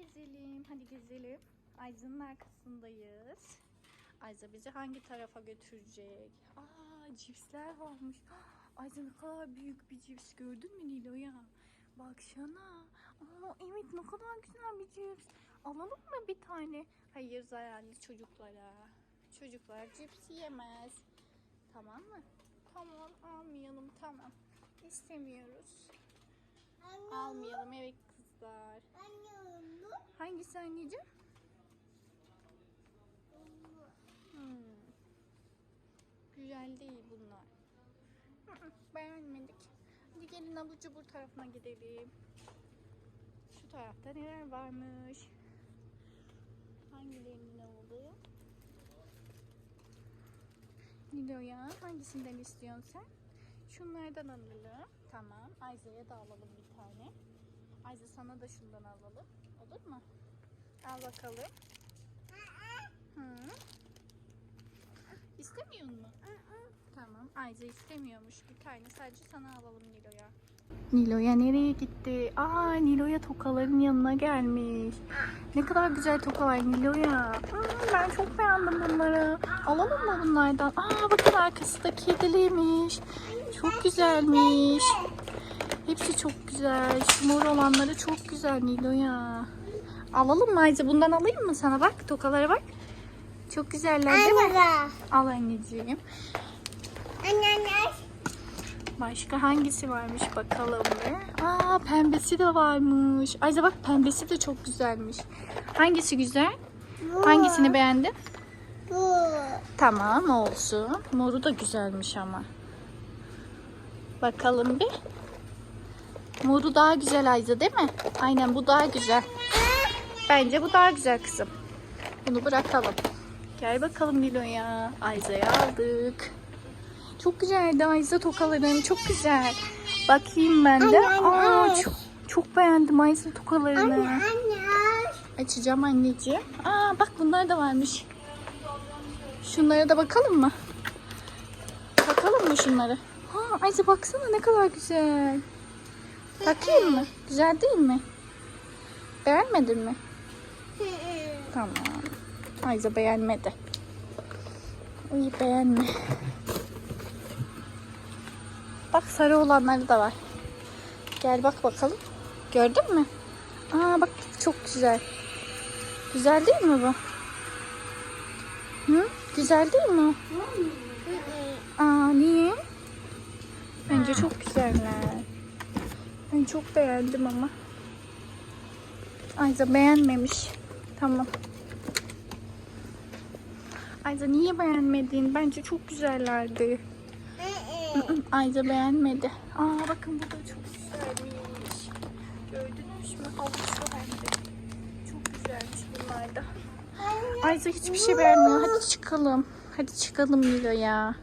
gezelim. Hadi gezelim. Ayza'nın arkasındayız. Ayza bizi hangi tarafa götürecek? Aa cipsler varmış. Ayza ne kadar büyük bir cips gördün mü Nilo ya? Baksana. Aa evet ne kadar güzel bir cips. Alalım mı bir tane? Hayır zararlı çocuklara. Çocuklar cips yemez. Tamam mı? Tamam almayalım tamam. İstemiyoruz. Almayalım evet kızlar. Hangisi anneciğim? Hmm. Güzel değil bunlar. Beğenmedik. Hadi gelin abur cubur tarafına gidelim. Şu tarafta neler varmış? Hangilerinin oldu? Nilo'ya hangisinden istiyorsun sen? Şunlardan alalım. Tamam. Ayza'ya da alalım bir tane. Ayza sana da şundan alalım. Olur mu? Al bakalım. Hı. İstemiyor mu? Tamam. Ayza istemiyormuş. Bir tane sadece sana alalım Nilo'ya. Nilo'ya nereye gitti? Aa Nilo'ya tokaların yanına gelmiş. Ne kadar güzel tokalar Nilo'ya. Ben çok beğendim bunları. Alalım mı bunlardan? Aa bakın arkası da kediliymiş. Çok güzelmiş. Hepsi çok güzel. Şu mor olanları çok güzel Nilo'ya. Alalım mı Ayza? Bundan alayım mı sana? Bak tokalara bak. Çok güzeller değil mi? Al anneciğim. Başka hangisi varmış bakalım bir. Aa pembesi de varmış. Ayza bak pembesi de çok güzelmiş. Hangisi güzel? Hangisini beğendin? Bu. Tamam olsun. Moru da güzelmiş ama. Bakalım bir. Moru daha güzel Ayza değil mi? Aynen bu daha güzel. Bence bu daha güzel kızım. Bunu bırakalım. Gel bakalım Nilo'ya. Ayza'yı aldık. Çok güzeldi Ayza tokaların. Çok güzel. Bakayım ben de. Anne, Aa, çok, çok beğendim Ayza tokalarını. Anne anne. Açacağım anneciğim. Aa bak bunlar da varmış. Şunlara da bakalım mı? Bakalım mı şunlara? Ha Ayza baksana ne kadar güzel. Bakayım mı? Güzel değil mi? Beğenmedin mi? Tamam. Ayza beğenmedi. İyi beğenme. Bak sarı olanları da var. Gel bak bakalım. Gördün mü? Aa bak çok güzel. Güzel değil mi bu? Hı? Güzel değil mi? Aa niye? Bence çok güzeller. Ben çok beğendim ama. Ayza beğenmemiş. Tamam. Ayza niye beğenmedin? Bence çok güzellerdi. Ayza beğenmedi. Aa bakın bu da çok güzelmiş. Gördünüz mü? Havuçlu hem de. Çok güzelmiş bunlar da. Ayza hiçbir şey beğenmiyor. Hadi çıkalım. Hadi çıkalım Milo ya.